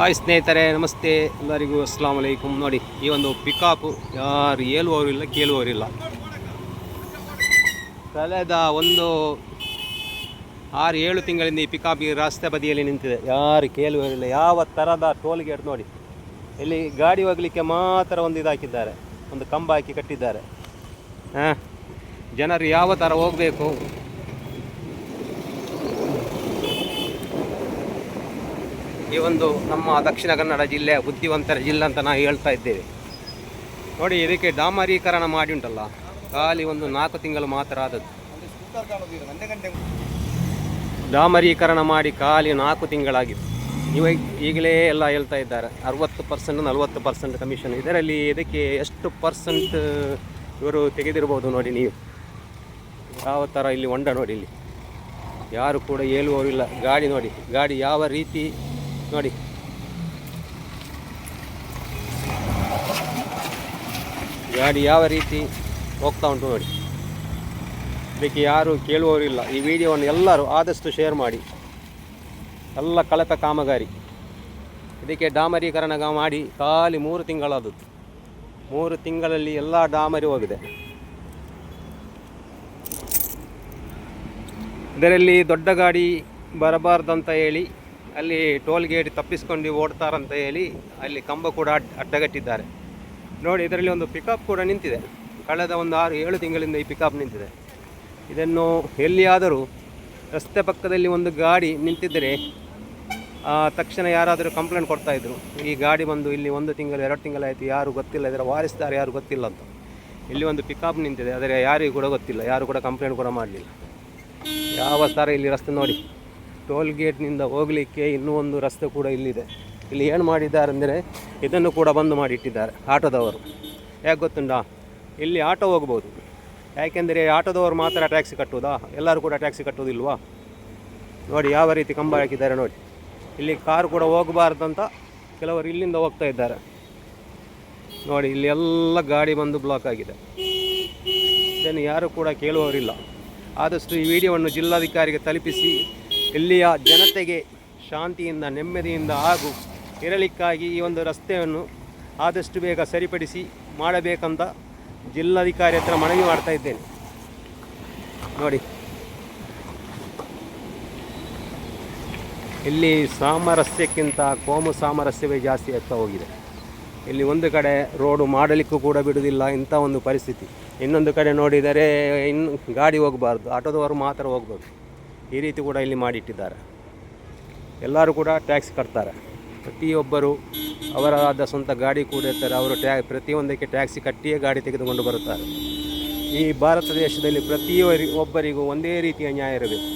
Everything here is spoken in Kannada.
ಹಾಯ್ ಸ್ನೇಹಿತರೆ, ನಮಸ್ತೆ. ಎಲ್ಲರಿಗೂ ಅಸ್ಲಾಂ ವಲೈಕುಮ್ ನೋಡಿ, ಈ ಒಂದು ಪಿಕಾಪು ಯಾರು ಹೇಳುವವರಿಲ್ಲ ಕೇಳುವವರಿಲ್ಲ ಕಳೆದ ಒಂದು ಆರು, ಏಳು ತಿಂಗಳಿಂದ ಈ ಪಿಕಾಪ್ ಈ ರಸ್ತೆ ಬದಿಯಲ್ಲಿ ನಿಂತಿದೆ. ಯಾರು ಕೇಳುವವರಿಲ್ಲ ಯಾವ ಥರದ ಟೋಲ್ ಗೇಟ್ ನೋಡಿ. ಇಲ್ಲಿ ಗಾಡಿ ಹೋಗಲಿಕ್ಕೆ ಮಾತ್ರ ಒಂದು ಇದಾಕಿದ್ದಾರೆ ಒಂದು ಕಂಬ ಹಾಕಿ ಕಟ್ಟಿದ್ದಾರೆ. ಹಾಂ? ಜನರು ಯಾವ ಥರ ಹೋಗಬೇಕು? ಈ ಒಂದು ನಮ್ಮ ದಕ್ಷಿಣ ಕನ್ನಡ ಜಿಲ್ಲೆಯ ಬುದ್ಧಿವಂತರ ಜಿಲ್ಲೆ ಅಂತ ನಾವು ಹೇಳ್ತಾ ಇದ್ದೇವೆ. ನೋಡಿ, ಇದಕ್ಕೆ ಡಾಮರೀಕರಣ ಮಾಡಿ ಉಂಟಲ್ಲ? ಖಾಲಿ ಒಂದು ನಾಲ್ಕು ತಿಂಗಳು ಮಾತ್ರ ಆದದ್ದು. ಡಾಮರೀಕರಣ ಮಾಡಿ ಖಾಲಿ ನಾಲ್ಕು ತಿಂಗಳಾಗಿತ್ತು ಇವಾಗ ಈಗಲೇ ಎಲ್ಲ ಹೇಳ್ತಾ ಇದ್ದಾರೆ. ಅರವತ್ತು ಪರ್ಸೆಂಟ್, ನಲವತ್ತು ಪರ್ಸೆಂಟ್ ಕಮಿಷನ್. ಇದರಲ್ಲಿ ಇದಕ್ಕೆ ಎಷ್ಟು ಪರ್ಸೆಂಟ್, ಇವರು ತೆಗೆದಿರ್ಬೋದು ನೋಡಿ ನೀವು. ಯಾವ ಥರ ಇಲ್ಲಿ ಹೊಂಡ ನೋಡಿ ಇಲ್ಲಿ. ಯಾರು ಕೂಡ ಹೇಳುವವರಿಲ್ಲ ಗಾಡಿ ನೋಡಿ. ಗಾಡಿ ಯಾವ ರೀತಿ ನೋಡಿ. ಗಾಡಿ ಯಾವ ರೀತಿ ಹೋಗ್ತಾ ಉಂಟು ನೋಡಿ. ಇದಕ್ಕೆ ಯಾರು ಕೇಳುವವರಿಲ್ಲ ಈ ವಿಡಿಯೋವನ್ನು ಎಲ್ಲರೂ ಆದಷ್ಟು ಶೇರ್ ಮಾಡಿ. ಎಲ್ಲ ಕಳಪೆ ಕಾಮಗಾರಿ. ಇದಕ್ಕೆ ಡಾಮರೀಕರಣ ಮಾಡಿ ಖಾಲಿ ಮೂರು ತಿಂಗಳಾದದ್ದು. ಮೂರು ತಿಂಗಳಲ್ಲಿ ಎಲ್ಲ ಡಾಮರಿ ಹೋಗಿದೆ. ಇದರಲ್ಲಿ ದೊಡ್ಡ ಗಾಡಿ ಬರಬಾರ್ದಂತ ಹೇಳಿ ಅಲ್ಲಿ ಟೋಲ್ ಗೇಟ್ ತಪ್ಪಿಸ್ಕೊಂಡು ಓಡ್ತಾರಂತ ಹೇಳಿ ಅಲ್ಲಿ ಕಂಬ ಕೂಡ ಅಡ್ ಅಡ್ಡಗಟ್ಟಿದ್ದಾರೆ. ನೋಡಿ, ಇದರಲ್ಲಿ ಒಂದು ಪಿಕಪ್ ಕೂಡ ನಿಂತಿದೆ. ಕಳೆದ ಒಂದು ಆರು, ಏಳು ತಿಂಗಳಿಂದ ಈ ಪಿಕಪ್ ನಿಂತಿದೆ. ಇದನ್ನು ಎಲ್ಲಿಯಾದರೂ ರಸ್ತೆ ಪಕ್ಕದಲ್ಲಿ ಒಂದು ಗಾಡಿ ನಿಂತಿದ್ದರೆ ತಕ್ಷಣ ಯಾರಾದರೂ ಕಂಪ್ಲೇಂಟ್ ಕೊಡ್ತಾಯಿದ್ರು ಈ ಗಾಡಿ ಬಂದು ಇಲ್ಲಿ ಒಂದು ತಿಂಗಳು, ಎರಡು ತಿಂಗಳಾಯಿತು ಯಾರು ಗೊತ್ತಿಲ್ಲ, ಇದರ ವಾರಿಸ್ತಾರೆ ಯಾರು ಗೊತ್ತಿಲ್ಲ ಅಂತ. ಇಲ್ಲಿ ಒಂದು ಪಿಕಪ್ ನಿಂತಿದೆ, ಆದರೆ ಯಾರಿಗೂ ಕೂಡ ಗೊತ್ತಿಲ್ಲ, ಯಾರು ಕೂಡ ಕಂಪ್ಲೇಂಟ್ ಕೂಡ ಮಾಡಲಿಲ್ಲ. ಯಾವ ಥರ ಇಲ್ಲಿ ರಸ್ತೆ ನೋಡಿ. ಟೋಲ್ ಗೇಟ್ನಿಂದ ಹೋಗಲಿಕ್ಕೆ ಇನ್ನೂ ಒಂದು ರಸ್ತೆ ಕೂಡ ಇಲ್ಲಿದೆ. ಇಲ್ಲಿ ಏನು ಮಾಡಿದ್ದಾರೆ ಅಂದರೆ ಇದನ್ನು ಕೂಡ ಬಂದು ಮಾಡಿಟ್ಟಿದ್ದಾರೆ ಆಟೋದವರು. ಯಾಕೆ ಗೊತ್ತುಂಟಾ? ಇಲ್ಲಿ ಆಟೋ ಹೋಗ್ಬೋದು. ಯಾಕೆಂದರೆ ಆಟೋದವರು ಮಾತ್ರ ಟ್ಯಾಕ್ಸಿ ಕಟ್ಟುವುದಾ? ಎಲ್ಲರೂ ಕೂಡ ಟ್ಯಾಕ್ಸಿ ಕಟ್ಟುವುದಿಲ್ವಾ? ನೋಡಿ, ಯಾವ ರೀತಿ ಕಂಬ ಹಾಕಿದ್ದಾರೆ ನೋಡಿ. ಇಲ್ಲಿ ಕಾರು ಕೂಡ ಹೋಗಬಾರ್ದಂತ ಕೆಲವರು ಇಲ್ಲಿಂದ ಹೋಗ್ತಾ ಇದ್ದಾರೆ. ನೋಡಿ, ಇಲ್ಲಿ ಎಲ್ಲ ಗಾಡಿ ಬಂದು ಬ್ಲಾಕ್ ಆಗಿದೆ. ಇದನ್ನು ಯಾರು ಕೂಡ ಕೇಳುವವರಿಲ್ಲ. ಆದಷ್ಟು ಈ ವಿಡಿಯೋವನ್ನು ಜಿಲ್ಲಾಧಿಕಾರಿಗೆ ತಲುಪಿಸಿ. ಇಲ್ಲಿಯ ಜನತೆಗೆ ಶಾಂತಿಯಿಂದ, ನೆಮ್ಮದಿಯಿಂದ ಹಾಗೂ ಇರಲಿಕ್ಕಾಗಿ ಈ ಒಂದು ರಸ್ತೆಯನ್ನು ಆದಷ್ಟು ಬೇಗ ಸರಿಪಡಿಸಿ ಮಾಡಬೇಕಂತ ಜಿಲ್ಲಾಧಿಕಾರಿ ಹತ್ರ ಮನವಿ ಮಾಡ್ತಾ ಇದ್ದೇನೆ. ನೋಡಿ. ಇಲ್ಲಿ ಸಾಮರಸ್ಯಕ್ಕಿಂತ ಕೋಮು ಸಾಮರಸ್ಯವೇ ಜಾಸ್ತಿ ಆಗ್ತಾ ಹೋಗಿದೆ. ಇಲ್ಲಿ ಒಂದು ಕಡೆ ರೋಡು ಮಾಡಲಿಕ್ಕೂ ಕೂಡ ಬಿಡುವುದಿಲ್ಲ, ಇಂಥ ಒಂದು ಪರಿಸ್ಥಿತಿ. ಇನ್ನೊಂದು ಕಡೆ ನೋಡಿದರೆ ಇನ್ನು ಗಾಡಿ ಹೋಗಬಾರ್ದು, ಆಟೋದವರು ಮಾತ್ರ ಹೋಗ್ಬೋದು. ಈ ರೀತಿ ಕೂಡ ಇಲ್ಲಿ ಮಾಡಿಟ್ಟಿದ್ದಾರೆ. ಎಲ್ಲರೂ ಕೂಡ ಟ್ಯಾಕ್ಸ್ ಕಟ್ತಾರೆ. ಪ್ರತಿಯೊಬ್ಬರು ಅವರಾದ ಸ್ವಂತ ಗಾಡಿ ಕೂಡ ಇರ್ತಾರೆ. ಅವರು ಟ್ಯಾ, ಪ್ರತಿಯೊಂದಕ್ಕೆ ಟ್ಯಾಕ್ಸಿ ಕಟ್ಟಿಯೇ ಗಾಡಿ ತೆಗೆದುಕೊಂಡು ಬರುತ್ತಾರೆ. ಈ ಭಾರತ ದೇಶದಲ್ಲಿ ಪ್ರತಿಯೊಬ್ಬರಿಗೂ ಒಂದೇ ರೀತಿಯ ನ್ಯಾಯ ಇರಬೇಕು.